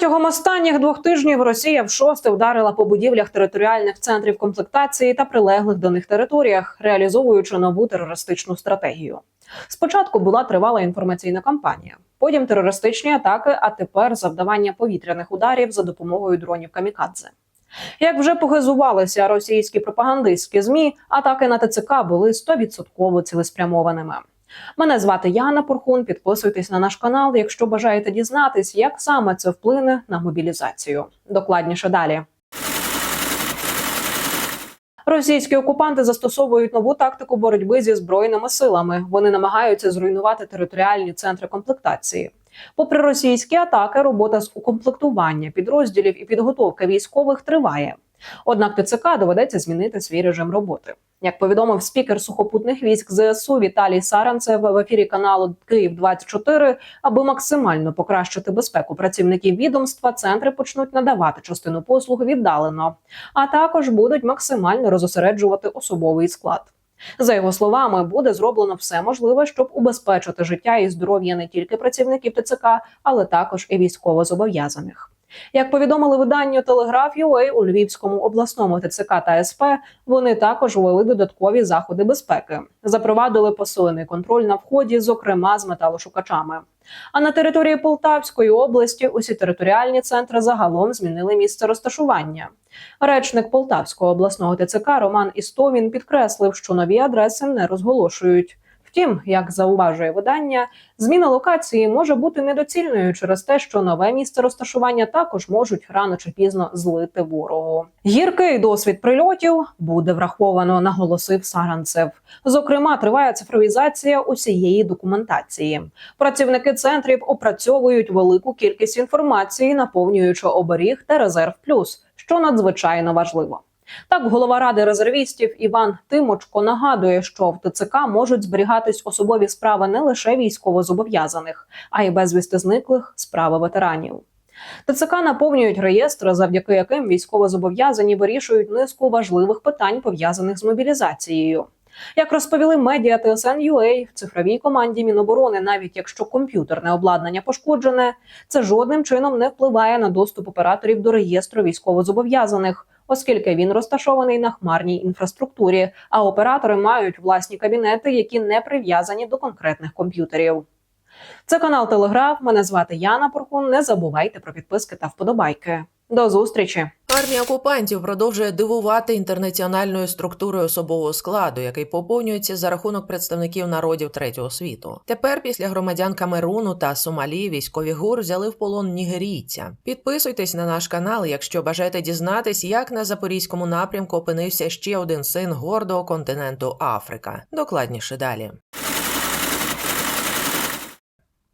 Протягом останніх двох тижнів Росія вшосте вдарила по будівлях територіальних центрів комплектації та прилеглих до них територіях, реалізовуючи нову терористичну стратегію. Спочатку була тривала інформаційна кампанія, потім терористичні атаки, а тепер завдавання повітряних ударів за допомогою дронів камікадзе. Як вже погазувалися російські пропагандистські змі, атаки на ТЦК були 100% цілеспрямованими. Мене звати Яна Порхун. Підписуйтесь на наш канал, якщо бажаєте дізнатись, як саме це вплине на мобілізацію. Докладніше далі. Російські окупанти застосовують нову тактику боротьби зі збройними силами. Вони намагаються зруйнувати територіальні центри комплектації. Попри російські атаки, робота з укомплектування підрозділів і підготовка військових триває. Однак ТЦК доведеться змінити свій режим роботи. Як повідомив спікер сухопутних військ ЗСУ Віталій Саранцев в ефірі каналу Київ 24 аби максимально покращити безпеку працівників відомства, центри почнуть надавати частину послуг віддалено, а також будуть максимально розосереджувати особовий склад. За його словами, буде зроблено все можливе, щоб убезпечити життя і здоров'я не тільки працівників ТЦК, але також і військовозобов'язаних. Як повідомили виданню Телеграф UA у Львівському обласному ТЦК та СП, вони також ввели додаткові заходи безпеки, запровадили посилений контроль на вході, зокрема з металошукачами. А на території Полтавської області усі територіальні центри загалом змінили місце розташування. Речник Полтавського обласного ТЦК Роман Істомін підкреслив, що нові адреси не розголошують. Втім, як зауважує видання, зміна локації може бути недоцільною через те, що нове місце розташування також можуть рано чи пізно злити ворогу. Гіркий досвід прильотів буде враховано, наголосив Саранцев. Зокрема, триває цифровізація усієї документації. Працівники центрів опрацьовують велику кількість інформації, наповнюючи оберіг та резерв плюс, що надзвичайно важливо. Так, голова ради резервістів Іван Тимочко нагадує, що в ТЦК можуть зберігатись особові справи не лише військовозобов'язаних, а й безвісти зниклих справи ветеранів. ТЦК наповнюють реєстри, завдяки яким військовозобов'язані вирішують низку важливих питань пов'язаних з мобілізацією. Як розповіли медіа TSN.ua, в цифровій команді Міноборони, навіть якщо комп'ютерне обладнання пошкоджене, це жодним чином не впливає на доступ операторів до реєстру військовозобов'язаних, оскільки він розташований на хмарній інфраструктурі, а оператори мають власні кабінети, які не прив'язані до конкретних комп'ютерів. Це канал Телеграф. Мене звати Яна Порхун. Не забувайте про підписки та вподобайки. До зустрічі. Армія окупантів продовжує дивувати інтернаціональною структурою особового складу, який поповнюється за рахунок представників народів третього світу. Тепер, після громадян Камеруну та Сомалі, військові гур взяли в полон нігерійця. Підписуйтесь на наш канал, якщо бажаєте дізнатись, як на запорізькому напрямку опинився ще один син гордого континенту Африка. Докладніше далі.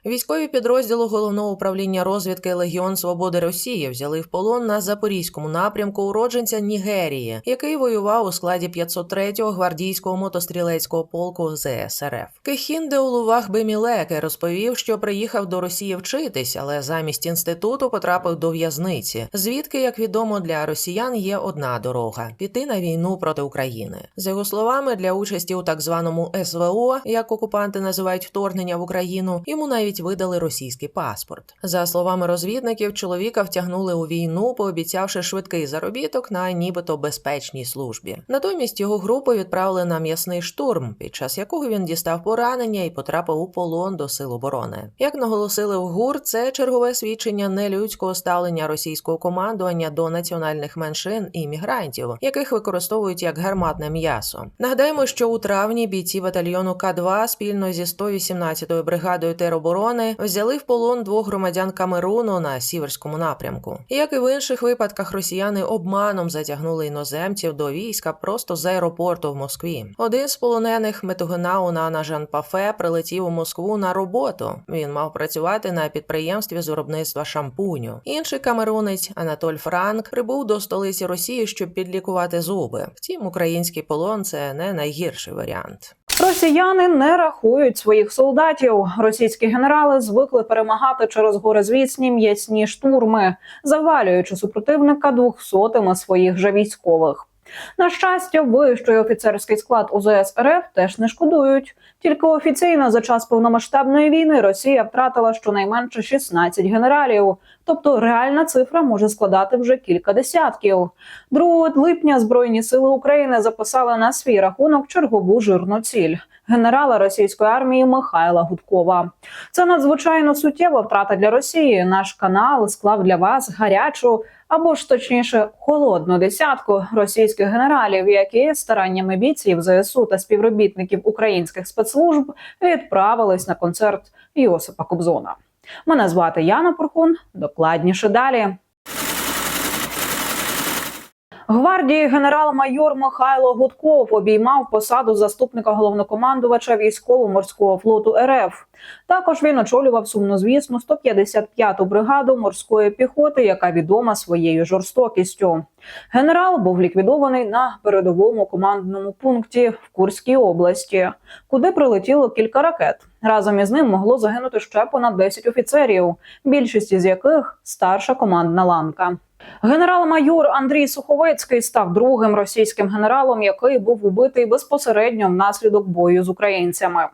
Військові підрозділи головного управління розвідки Легіон Свободи Росії взяли в полон на запорізькому напрямку уродженця Нігерії, який воював у складі 503-го гвардійського мотострілецького полку ЗСРФ. Кехінде Улувах Бемілеке розповів, що приїхав до Росії вчитись, але замість інституту потрапив до в'язниці. Звідки, як відомо, для росіян є одна дорога піти на війну проти України. За його словами, для участі у так званому СВО, як окупанти називають вторгнення в Україну, йому навіть навіть видали російський паспорт. За словами розвідників, чоловіка втягнули у війну, пообіцявши швидкий заробіток на нібито безпечній службі. Натомість його групу відправили на м'ясний штурм, під час якого він дістав поранення і потрапив у полон до сил оборони. Як наголосили в ГУР, це чергове свідчення нелюдського ставлення російського командування до національних меншин і мігрантів, яких використовують як гарматне м'ясо. Нагадаємо, що у травні бійці батальйону К2 спільно зі 118-ю бригадою тероборони взяли в полон двох громадян Камеруну на сіверському напрямку. Як і в інших випадках, росіяни обманом затягнули іноземців до війська просто з аеропорту в Москві. Один з полонених Метогенау на Жан Пафе прилетів у Москву на роботу. Він мав працювати на підприємстві з виробництва шампуню. Інший камерунець Анатоль Франк прибув до столиці Росії, щоб підлікувати зуби. Втім, український полон це не найгірший варіант. Росіяни не рахують своїх солдатів. Російські генерали звикли перемагати через горизвісні м'ясні штурми, завалюючи супротивника двохсотими своїх же військових. На щастя, вищий офіцерський склад УЗС РФ теж не шкодують. Тільки офіційно за час повномасштабної війни Росія втратила щонайменше 16 генералів, тобто реальна цифра може складати вже кілька десятків. 2 липня Збройні сили України записали на свій рахунок чергову жирну ціль генерала російської армії Михайла Гудкова. Це надзвичайно суттєва втрата для Росії. Наш канал склав для вас гарячу або ж точніше холодну десятку російських генералів, які стараннями бійців ЗСУ та співробітників українських спецслужб відправились на концерт Йосипа Кобзона. Мене звати Яна Порхун. Докладніше далі. Гвардії генерал-майор Михайло Гудков обіймав посаду заступника головнокомандувача військово-морського флоту РФ. Також він очолював сумнозвісну 155-ту бригаду морської піхоти, яка відома своєю жорстокістю. Генерал був ліквідований на передовому командному пункті в Курській області, куди прилетіло кілька ракет. Разом із ним могло загинути ще понад 10 офіцерів, більшість із яких старша командна ланка. Генерал-майор Андрій Суховецький став другим російським генералом, який був убитий безпосередньо внаслідок бою з українцями.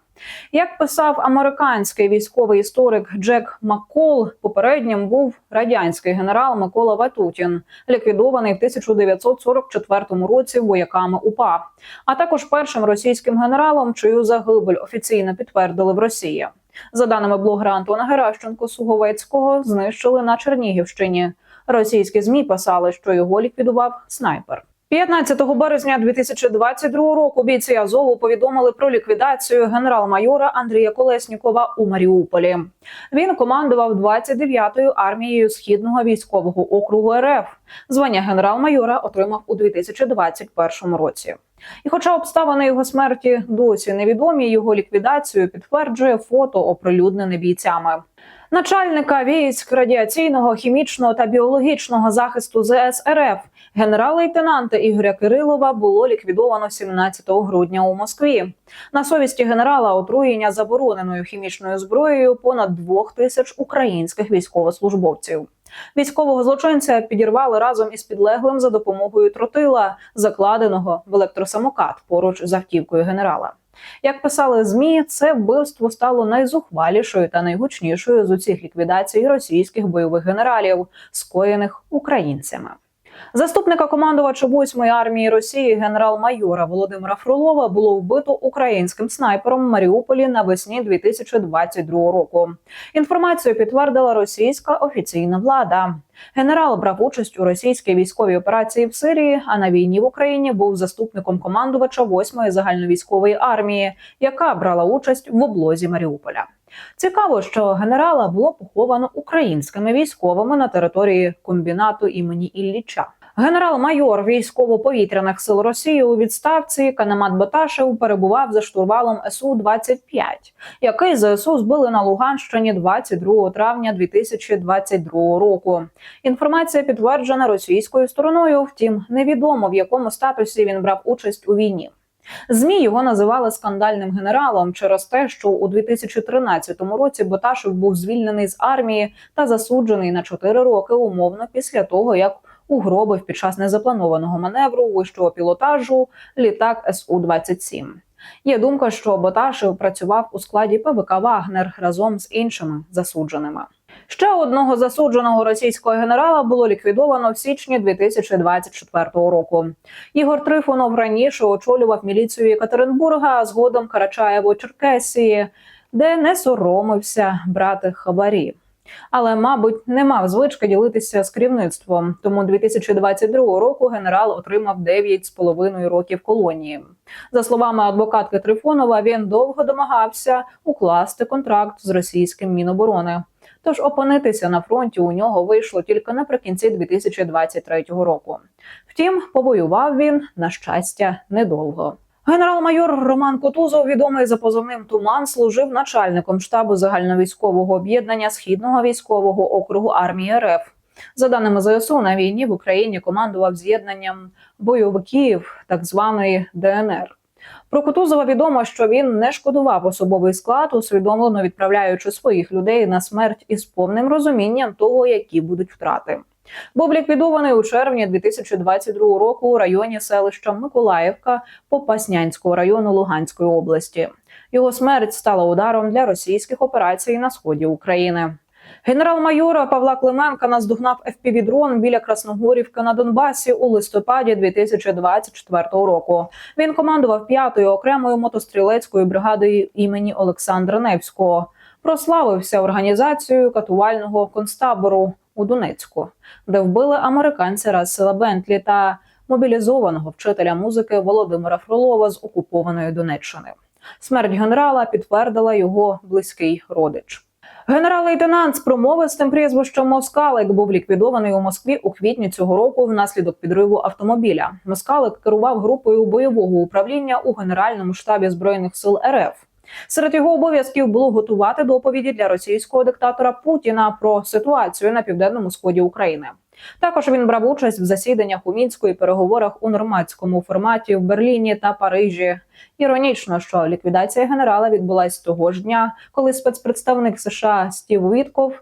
Як писав американський військовий історик Джек Маккол, попереднім був радянський генерал Микола Ватутін, ліквідований в 1944 році вояками УПА, а також першим російським генералом, чию загибель офіційно підтвердили в Росії. За даними блогера Антона Геращенко, Суговецького знищили на Чернігівщині. Російські змі писали, що його ліквідував снайпер. 15 березня 2022 року бійці Азову повідомили про ліквідацію генерал-майора Андрія Колеснікова у Маріуполі. Він командував 29-ю армією східного військового округу РФ. Звання генерал-майора отримав у 2021 році. І, хоча обставини його смерті досі невідомі, його ліквідацію підтверджує фото, оприлюднене бійцями. Начальника військ радіаційного, хімічного та біологічного захисту ЗС РФ генерал-лейтенанта Ігоря Кирилова було ліквідовано 17 грудня у Москві. На совісті генерала отруєння забороненою хімічною зброєю понад двох тисяч українських військовослужбовців. Військового злочинця підірвали разом із підлеглим за допомогою тротила, закладеного в електросамокат поруч з автівкою генерала. Як писали змі, це вбивство стало найзухвалішою та найгучнішою з усіх ліквідацій російських бойових генералів, скоєних українцями. Заступника командувача 8-ї армії Росії генерал-майора Володимира Фролова було вбито українським снайпером в Маріуполі навесні 2022 року. Інформацію підтвердила російська офіційна влада. Генерал брав участь у російській військовій операції в Сирії, а на війні в Україні був заступником командувача 8-ї загальновійськової армії, яка брала участь в облозі Маріуполя. Цікаво, що генерала було поховано українськими військовими на території комбінату імені Ілліча. Генерал-майор військово-повітряних сил Росії у відставці Канемат Баташев перебував за штурвалом су 25 який ЗСУ збили на Луганщині 22 травня 2022 року. Інформація підтверджена російською стороною. Втім, невідомо в якому статусі він брав участь у війні. Змі його називали скандальним генералом через те, що у 2013 році Боташев був звільнений з армії та засуджений на 4 роки умовно після того, як угробив під час незапланованого маневру вищого пілотажу літак су 27 Є думка, що Боташев працював у складі ПВК Вагнер разом з іншими засудженими. Ще одного засудженого російського генерала було ліквідовано в січні 2024 року. Ігор Трифонов раніше очолював міліцію Екатеринбурга, а згодом Карачаєво-Черкесії, де не соромився брати хабарі. Але, мабуть, не мав звички ділитися з керівництвом. Тому 2022 року генерал отримав 9,5 років колонії. За словами адвокатки Трифонова, він довго домагався укласти контракт з російським міноборони. Тож опинитися на фронті у нього вийшло тільки наприкінці 2023 року. Втім, повоював він на щастя недовго. Генерал-майор Роман Кутузов, відомий за позивним Туман, служив начальником штабу загальновійськового об'єднання Східного військового округу армії РФ. За даними ЗСУ, на війні в Україні командував з'єднанням бойовиків так званої ДНР. Про Кутузова відомо, що він не шкодував особовий склад, усвідомлено відправляючи своїх людей на смерть із повним розумінням того, які будуть втрати. Був ліквідований у червні 2022 року у районі селища Миколаївка Попаснянського району Луганської області. Його смерть стала ударом для російських операцій на сході України. Генерал-майора Павла Клименка наздогнав FPV-дрон біля Красногорівки на Донбасі у листопаді 2024 року. Він командував п'ятою окремою мотострілецькою бригадою імені Олександра Невського. Прославився організацією катувального концтабору у Донецьку, де вбили американця Рассела Бентлі та мобілізованого вчителя музики Володимира Фролова з окупованої Донеччини. Смерть генерала підтвердила його близький родич. Генерал-лейтенант з промовистим прізвищем Москалик був ліквідований у Москві у квітні цього року внаслідок підриву автомобіля. Москалик керував групою бойового управління у Генеральному штабі збройних сил РФ. Серед його обов'язків було готувати доповіді для російського диктатора Путіна про ситуацію на південному сході України. Також він брав участь в засіданнях у мінську і переговорах у нормандському форматі в Берліні та Парижі. Іронічно, що ліквідація генерала відбулась того ж дня, коли спецпредставник США Стів Вітков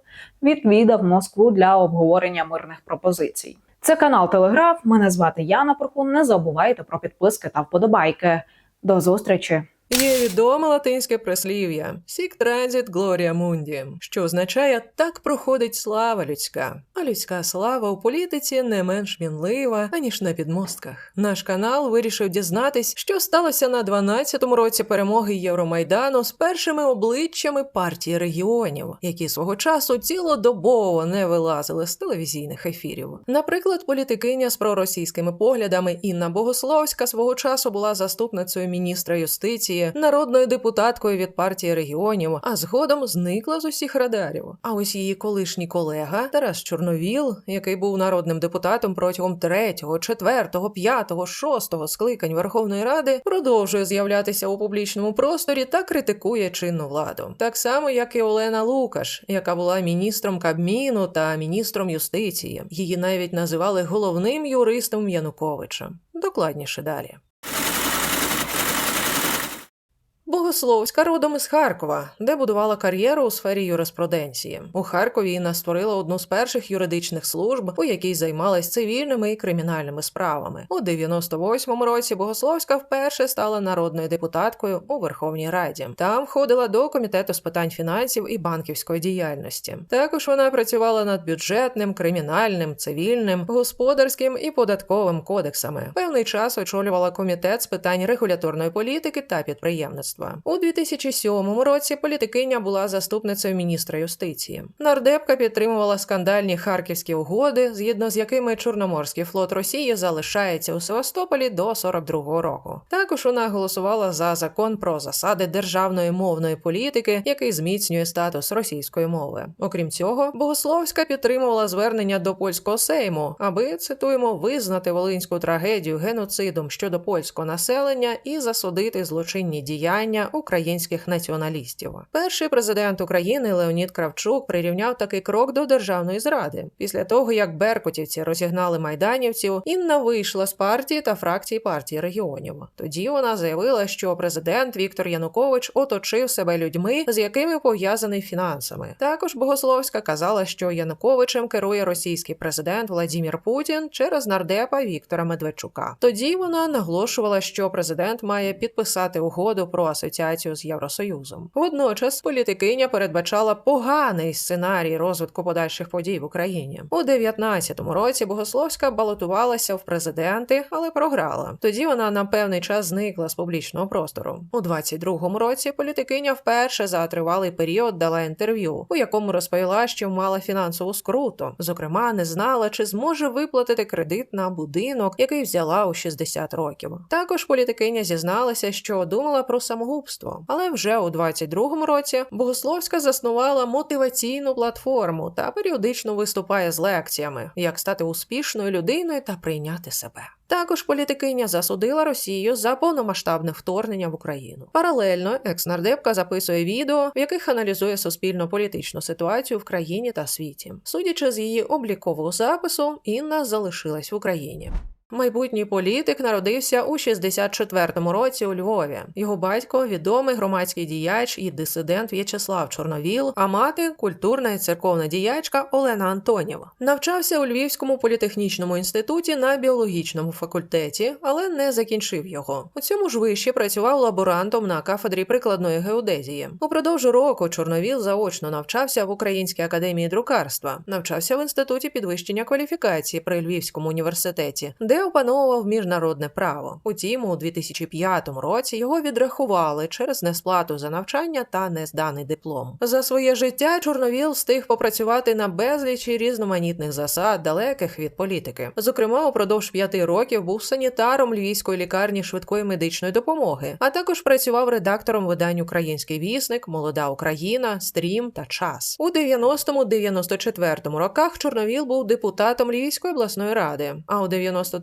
відвідав Москву для обговорення мирних пропозицій. Це канал Телеграф. Мене звати Яна Прохун. Не забувайте про підписки та вподобайки. До зустрічі! Є відоме латинське прислів'я «Sic transit gloria mundi», що означає так проходить слава людська. А людська слава у політиці не менш мінлива, аніж на підмостках. Наш канал вирішив дізнатись, що сталося на 12-му році перемоги Євромайдану з першими обличчями партії регіонів, які свого часу цілодобово не вилазили з телевізійних ефірів. Наприклад, політикиня з проросійськими поглядами Інна Богословська свого часу була заступницею міністра юстиції, народною депутаткою від партії регіонів, а згодом зникла з усіх радарів. А ось її колишній колега Тарас Чорновіл, який був народним депутатом протягом третього, четвертого, п'ятого, шостого скликань Верховної Ради, продовжує з'являтися у публічному просторі та критикує чинну владу. Так само, як і Олена Лукаш, яка була міністром Кабміну та міністром юстиції. Її навіть називали головним юристом Януковича. Докладніше далі. Богословська родом із Харкова, де будувала кар'єру у сфері юриспруденції. У Харкові Інна створила одну з перших юридичних служб, у якій займалась цивільними і кримінальними справами. У 98-му році Богословська вперше стала народною депутаткою у Верховній Раді. Там входила до комітету з питань фінансів і банківської діяльності. Також вона працювала над бюджетним, кримінальним, цивільним, господарським і податковим кодексами. Певний час очолювала комітет з питань регуляторної політики та підприємництва. У 2007 році політикиня була заступницею міністра юстиції. Нардепка підтримувала скандальні харківські угоди, згідно з якими Чорноморський флот Росії залишається у Севастополі до 42-го року. Також вона голосувала за закон про засади державної мовної політики, який зміцнює статус російської мови. Окрім цього, Богословська підтримувала звернення до польського сейму, аби цитуємо визнати волинську трагедію геноцидом щодо польського населення і засудити злочинні діяння українських націоналістів. Перший президент України Леонід Кравчук прирівняв такий крок до державної зради. Після того як беркутівці розігнали майданівців, Інна вийшла з партії та фракції партії регіонів. Тоді вона заявила, що президент Віктор Янукович оточив себе людьми, з якими пов'язаний фінансами. Також Богословська казала, що Януковичем керує російський президент Владімір Путін через нардепа Віктора Медведчука. Тоді вона наголошувала, що президент має підписати угоду про асоціацію з Євросоюзом. Водночас політикиня передбачала поганий сценарій розвитку подальших подій в Україні. У 19-му році Богословська балотувалася в президенти, але програла. Тоді вона на певний час зникла з публічного простору. У 22-му році політикиня вперше за тривалий період дала інтерв'ю, у якому розповіла, що мала фінансову скруту. Зокрема, не знала, чи зможе виплатити кредит на будинок, який взяла у 60 років. Також політикиня зізналася, що думала про самогубство. Але вже у 22-му році Богословська заснувала мотиваційну платформу та періодично виступає з лекціями, як стати успішною людиною та прийняти себе. Також політикиня засудила Росію за повномасштабне вторгнення в Україну. Паралельно екс-нардепка записує відео, в яких аналізує суспільно-політичну ситуацію в країні та світі. Судячи з її облікового запису, Інна залишилась в Україні. Майбутній політик народився у 64-му році у Львові. Його батько відомий громадський діяч і дисидент В'ячеслав Чорновіл, а мати культурна і церковна діячка Олена Антонєва. Навчався у Львівському політехнічному інституті на біологічному факультеті, але не закінчив його. У цьому ж виші працював лаборантом на кафедрі прикладної геодезії. Упродовж року Чорновіл заочно навчався в Українській академії друкарства, навчався в інституті підвищення кваліфікації при Львівському університеті, де опановував міжнародне право. Утім, у 2005 році його відрахували через несплату за навчання та незданий диплом. За своє життя Чорновіл встиг попрацювати на безлічі різноманітних засад, далеких від політики. Зокрема, упродовж п'яти років був санітаром львівської лікарні швидкої медичної допомоги, а також працював редактором видань Український вісник, Молода Україна, Стрім та Час. У 90-94 роках Чорновіл був депутатом Львівської обласної ради. А у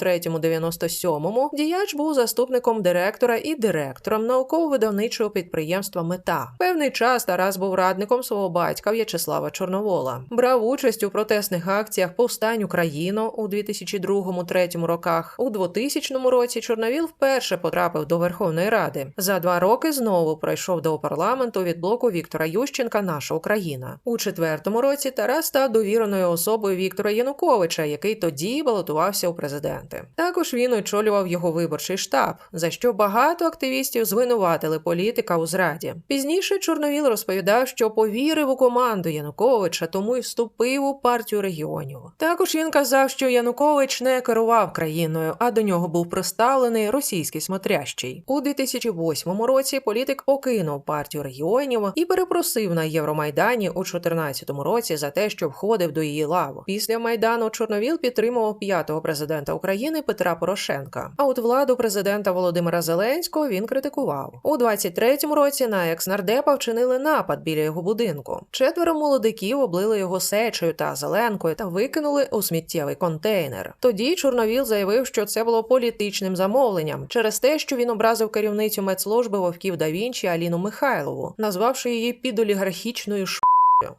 93-97 діяч був заступником директора і директором науково-видавничого підприємства Мета. Певний час Тарас був радником свого батька В'ячеслава Чорновола. Брав участь у протестних акціях Повстань Україну у 2002-2003 роках. У 2000 році Чорновіл вперше потрапив до Верховної Ради. За два роки знову пройшов до парламенту від блоку Віктора Ющенка Наша Україна. У четвертому році Тарас став довіреною особою Віктора Януковича, який тоді балотувався у президенти. Також він очолював його виборчий штаб, за що багато активістів звинуватили політика у зраді. Пізніше Чорновіл розповідав, що повірив у команду Януковича, тому й вступив у партію регіонів. Також він казав, що Янукович не керував країною, а до нього був приставлений російський смотрящий. У 2008 році політик покинув партію регіонів і перепросив на Євромайдані у 2014 році за те, що входив до її лав. Після майдану Чорновіл підтримував п'ятого президента України Петра Порошенка. А от владу президента Володимира Зеленського він критикував у 23-му році. На екс-нардепа вчинили напад біля його будинку. Четверо молодиків облили його сечею та зеленкою та викинули у сміттєвий контейнер. Тоді Чорновіл заявив, що це було політичним замовленням через те, що він образив керівницю медслужби вовків да Вінчі Аліну Михайлову, назвавши її підолігархічною ш.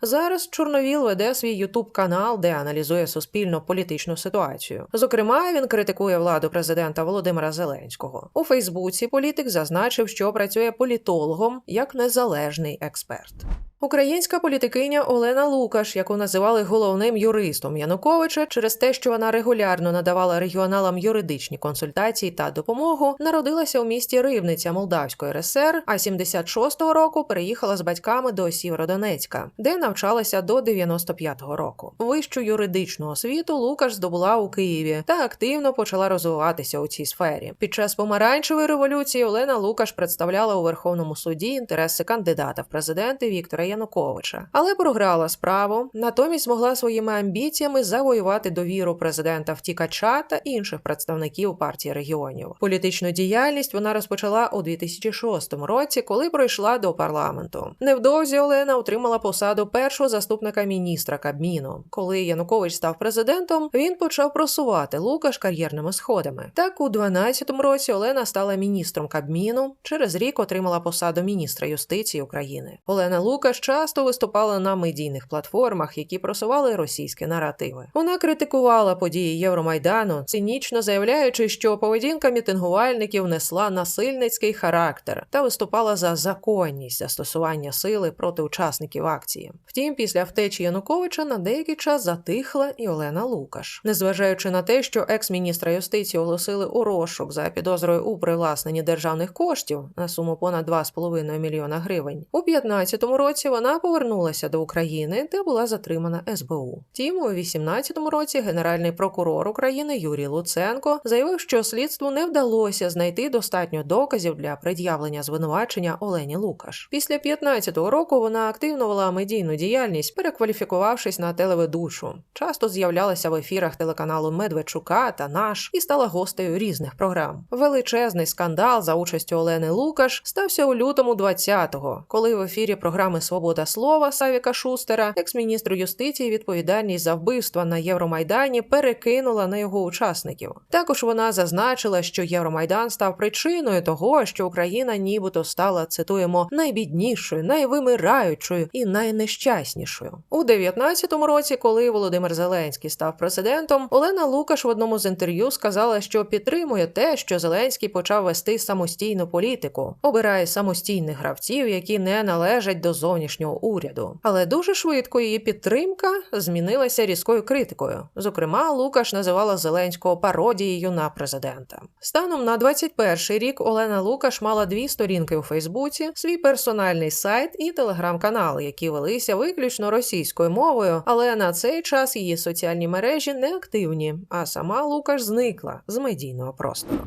Зараз Чорновіл веде свій ютуб канал, де аналізує суспільно-політичну ситуацію. Зокрема, він критикує владу президента Володимира Зеленського. У Фейсбуці політик зазначив, що працює політологом як незалежний експерт. Українська політикиня Олена Лукаш, яку називали головним юристом Януковича, через те, що вона регулярно надавала регіоналам юридичні консультації та допомогу, народилася у місті Рибниця Молдавської РСР, а 76-го року переїхала з батьками до Сєвєродонецька, де навчалася до 95-го року. Вищу юридичну освіту Лукаш здобула у Києві та активно почала розвиватися у цій сфері. Під час помаранчевої революції Олена Лукаш представляла у Верховному суді інтереси кандидата в президенти Віктора Януковича, але програла справу. Натомість змогла своїми амбіціями завоювати довіру президента втікача та інших представників партії регіонів. Політичну діяльність вона розпочала у 2006 році, коли пройшла до парламенту. Невдовзі Олена отримала посаду першого заступника міністра Кабміну. Коли Янукович став президентом, він почав просувати Лукаш кар'єрними сходами. Так, у 2012 році Олена стала міністром Кабміну. Через рік отримала посаду міністра юстиції України. Олена Лукаш часто виступала на медійних платформах, які просували російські наративи. Вона критикувала події Євромайдану, цинічно заявляючи, що поведінка мітингувальників несла насильницький характер та виступала за законність застосування сили проти учасників акції. Втім, після втечі Януковича на деякий час затихла і Олена Лукаш, незважаючи на те, що екс-міністра юстиції оголосили у розшук за підозрою у привласненні державних коштів на суму понад 2,5 мільйона гривень. У 2015 році вона повернулася до України, де була затримана СБУ. Втім, у 2018 році генеральний прокурор України Юрій Луценко заявив, що слідству не вдалося знайти достатньо доказів для пред'явлення звинувачення Олені Лукаш. Після 2015 року вона активно вела медійну діяльність, перекваліфікувавшись на телеведучу. Часто з'являлася в ефірах телеканалу Медведчука та наш і стала гостею різних програм. Величезний скандал за участю Олени Лукаш стався у лютому 20-го, коли в ефірі програми «Свобода» свобода слова Савіка Шустера, екс-міністру юстиції, відповідальність за вбивства на Євромайдані перекинула на його учасників. Також вона зазначила, що Євромайдан став причиною того, що Україна нібито стала цитуємо найбіднішою, найвимираючою і найнещаснішою. У 19-му році, коли Володимир Зеленський став президентом, Олена Лукаш в одному з інтерв'ю сказала, що підтримує те, що Зеленський почав вести самостійну політику, обирає самостійних гравців, які не належать до зовнішнього уряду. Але дуже швидко її підтримка змінилася різкою критикою. Зокрема, Лукаш називала Зеленського пародією на президента. Станом на 21 рік Олена Лукаш мала дві сторінки у Фейсбуці, свій персональний сайт і телеграм-канал, які велися виключно російською мовою, але на цей час її соціальні мережі не активні, а сама Лукаш зникла з медійного простору.